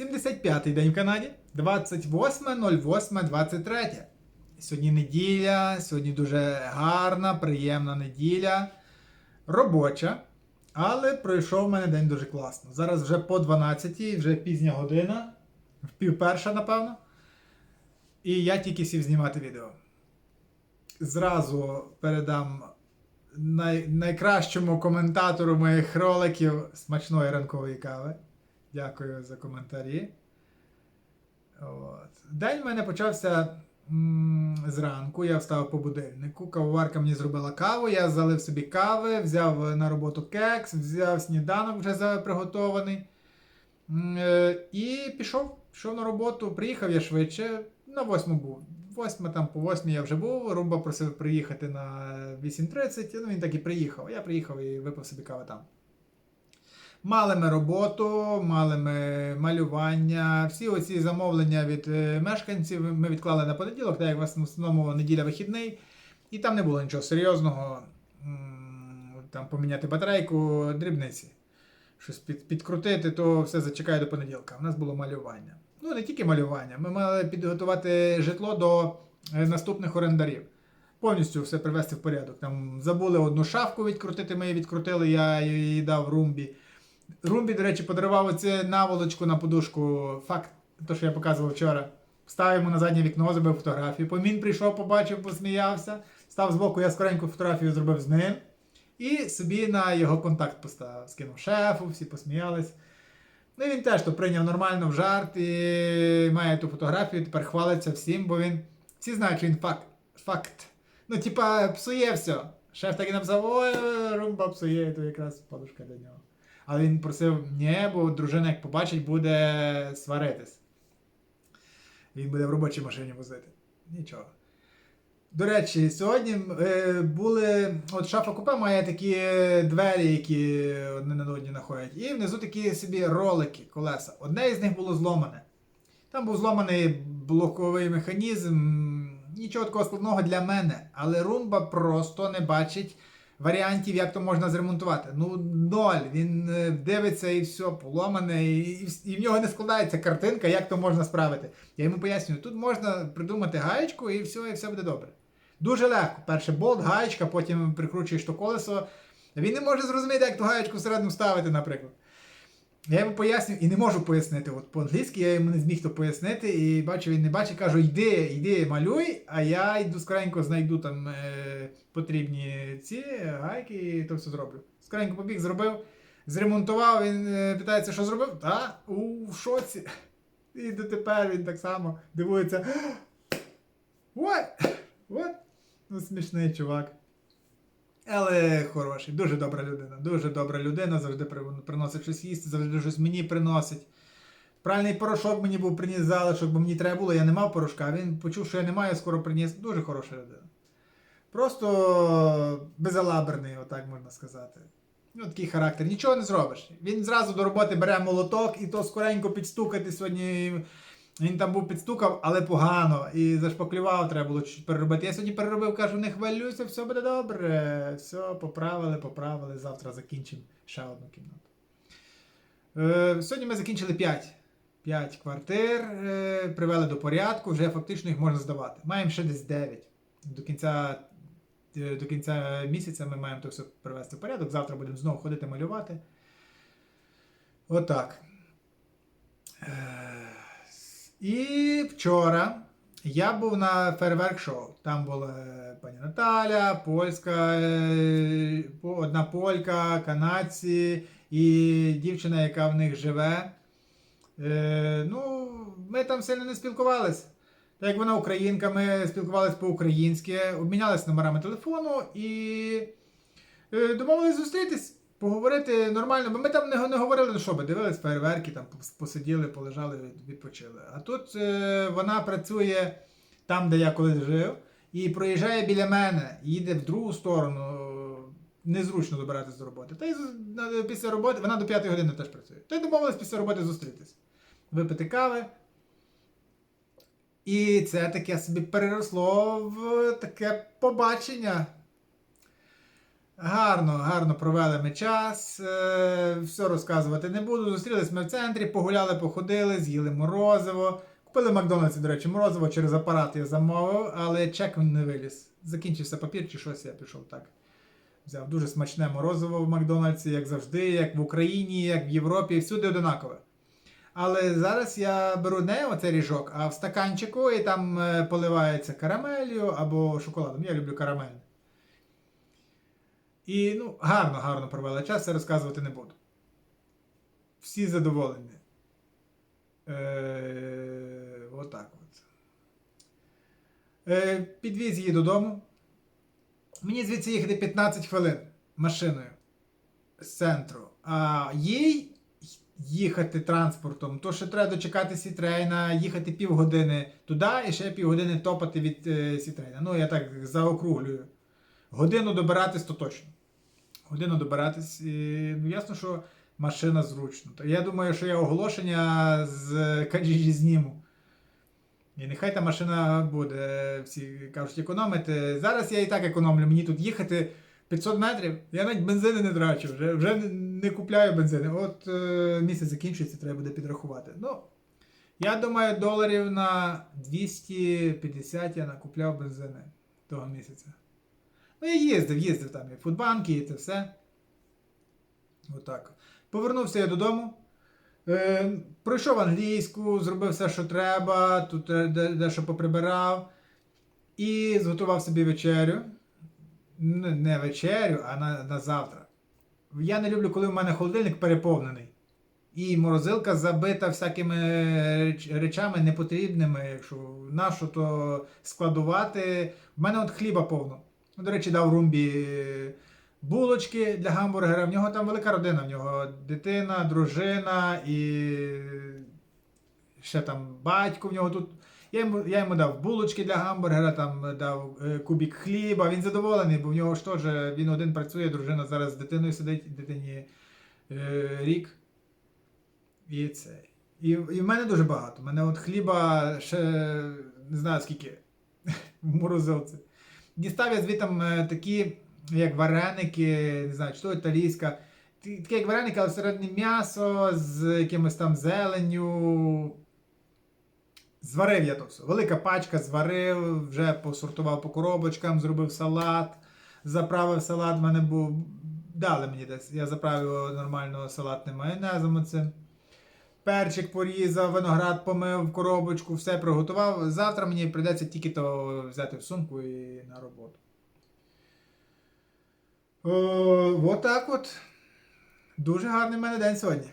75-й день в Канаді, 28.08.23. Сьогодні неділя, сьогодні дуже гарна, приємна неділя, робоча. Але пройшов у мене день дуже класно. Зараз вже по 12-й, вже пізня година, в пів перша, напевно. І я тільки сів знімати відео. Зразу передам най- найкращому коментатору моїх роликів смачної ранкової кави. Дякую за коментарі. От. День в мене почався м, зранку. Я встав по будильнику. Кавоварка мені зробила каву. Я залив собі кави, взяв на роботу кекс, взяв сніданок вже приготований. Е, І пішов. Пішов на роботу. Приїхав я швидше. На восьму був. Восьма там по восьмій я вже був. Румба просив приїхати на 8.30. Ну він так і приїхав. Я приїхав і випив собі кави там. Мали ми роботу, мали ми малювання. Всі оці замовлення від е, мешканців ми відклали на понеділок, так як в основному неділя вихідний. І там не було нічого серйозного. Там поміняти батарейку, дрібниці. Щось під, підкрутити, то все зачекає до понеділка. У нас було малювання. Ну, не тільки малювання. Ми мали підготувати житло до е, наступних орендарів. Повністю все привести в порядок. Там забули одну шафку відкрутити, ми її відкрутили, я її дав румбі. Румбі, до речі, подарував оце наволочку на подушку. Факт, то, що я показував вчора. Встав йому на заднє вікно, зробив фотографію. Помін прийшов, побачив, посміявся. Став збоку, я скоренько фотографію зробив з ним. І собі на його контакт поставив. Скинув шефу, всі посміялись. Ну і він теж то прийняв нормально в жарт і має ту фотографію, тепер хвалиться всім, бо він. Всі знають, що він факт. факт. Ну, типа, псує все. Шеф так і написав, ой, румба псує, і то якраз подушка для нього. Але він просив, ні, бо дружина, як побачить, буде сваритись. Він буде в робочій машині возити. Нічого. До речі, сьогодні е, були. От шафа купе має такі двері, які одне на одні знаходять. І внизу такі собі ролики, колеса. Одне із них було зломане. Там був зломаний блоковий механізм. Нічого такого складного для мене. Але Румба просто не бачить варіантів, як то можна зремонтувати. Ну, ноль. Він е, дивиться і все, поломане, і, і, в нього не складається картинка, як то можна справити. Я йому пояснюю, тут можна придумати гаєчку і все, і все буде добре. Дуже легко. Перше болт, гаєчка, потім прикручуєш то колесо. Він не може зрозуміти, як ту гаєчку всередину ставити, наприклад. Я йому пояснюю і не можу пояснити. От по-англійськи я йому не зміг то пояснити, і бачу, він не бачить, кажу, йди, йди, малюй, а я йду скоренько знайду там е, потрібні ці гайки і то все зроблю. Скоренько побіг, зробив, зремонтував, він е, питається, що зробив? Та, у в шоці. І дотепер він так само дивується. What? What? Ну, смішний чувак. Але хороший, дуже добра людина. Дуже добра людина, завжди приносить щось їсти, завжди щось мені приносить. Правильний порошок мені був приніс залишок, бо мені треба було, я не мав порошка. Він почув, що я не маю, скоро приніс. Дуже хороша людина. Просто безалаберний, отак можна сказати. Ну, такий характер. Нічого не зробиш. Він зразу до роботи бере молоток і то скоренько підстукати сьогодні. Він там був підстукав, але погано. І зашпаклював, треба було чуть переробити. Я сьогодні переробив, кажу, не хвилюйся, все буде добре. Все, поправили, поправили. Завтра закінчимо ще одну кімнату. Е, сьогодні ми закінчили 5. 5 квартир, е, привели до порядку, вже фактично їх можна здавати. Маємо ще десь 9. До кінця, е, до кінця місяця ми маємо то все привести в порядок. Завтра будемо знову ходити малювати. Отак. Е, і вчора я був на фейерверк шоу. Там була пані Наталя, польська, е, одна полька, канадці і дівчина, яка в них живе. Е, ну, ми там сильно не спілкувалися. Так як вона українка, ми спілкувалися по-українськи, обмінялися номерами телефону і е, домовились зустрітись, поговорити нормально, бо ми там не, не говорили, ну що би, дивились фейерверки, там посиділи, полежали, відпочили. А тут е, вона працює там, де я колись жив, і проїжджає біля мене, їде в другу сторону. Незручно добиратися до роботи. Та й після роботи, вона до 5 години теж працює. Та й домовились після роботи зустрітись. Випити кави. І це таке собі переросло в таке побачення. Гарно, гарно провели ми час. Е, все розказувати не буду. Зустрілись ми в центрі, погуляли, походили, з'їли морозиво. Купили Макдональдсі, до речі, морозиво через апарат я замовив, але чек не виліз. Закінчився папір чи щось, я пішов так. Взяв дуже смачне морозиво в Макдональдсі, як завжди, як в Україні, як в Європі, всюди одинакове. Але зараз я беру не оцей ріжок, а в стаканчику і там е, поливається карамелью або шоколадом. Я люблю карамель. І ну, гарно, гарно провели час, я розказувати не буду. Всі задоволені. Е, отак от. Е, підвіз її додому. Мені звідси їхати 15 хвилин машиною з центру. А їй їхати транспортом, то ще треба дочекати Сітрейна, їхати півгодини туди і ще півгодини топати від е, Сітрейна. Ну, я так заокруглюю. Годину добиратись то точно. Годину добиратись. І, ну, ясно, що машина зручна. То я думаю, що я оголошення з Каджіжі зніму. І нехай та машина буде, всі кажуть, економити. Зараз я і так економлю, мені тут їхати 500 метрів, я навіть бензини не трачу, вже, вже не- купляю бензини. От е, місяць закінчується, треба буде підрахувати. Ну, я думаю, доларів на 250 я накупляв бензини того місяця. Ну, я їздив, їздив там і фудбанки, і це все. Отак. Повернувся я додому. Е, пройшов англійську, зробив все, що треба, тут е, де- дещо поприбирав. І зготував собі вечерю. Не, вечерю, а на, на завтра. Я не люблю, коли в мене холодильник переповнений. І морозилка забита всякими реч- речами непотрібними. Якщо нащо то складувати. В мене от хліба повно. Ну, До речі, дав румбі булочки для гамбургера. В нього там велика родина. В нього дитина, дружина і ще там батько в нього тут. Я йому, я йому дав булочки для гамбургера, там дав е, кубік хліба. Він задоволений, бо в нього ж теж він один працює, дружина зараз з дитиною сидить, дитині е, рік. І це. І, і в мене дуже багато. У мене от хліба ще не знаю скільки в морозилці. Дістав я звітам е, такі, як вареники, не знаю, чи то італійська. Такі як вареники, але всередині м'ясо з якимось там зеленню. Зварив я то все. Велика пачка зварив, вже посортував по коробочкам, зробив салат, заправив салат. В мене був. Дали мені десь. Я заправив його нормально салатним майонезом оцим. Перчик порізав, виноград помив коробочку, все приготував. Завтра мені прийдеться тільки то взяти в сумку і на роботу. О, от так от. Дуже гарний в мене день сьогодні.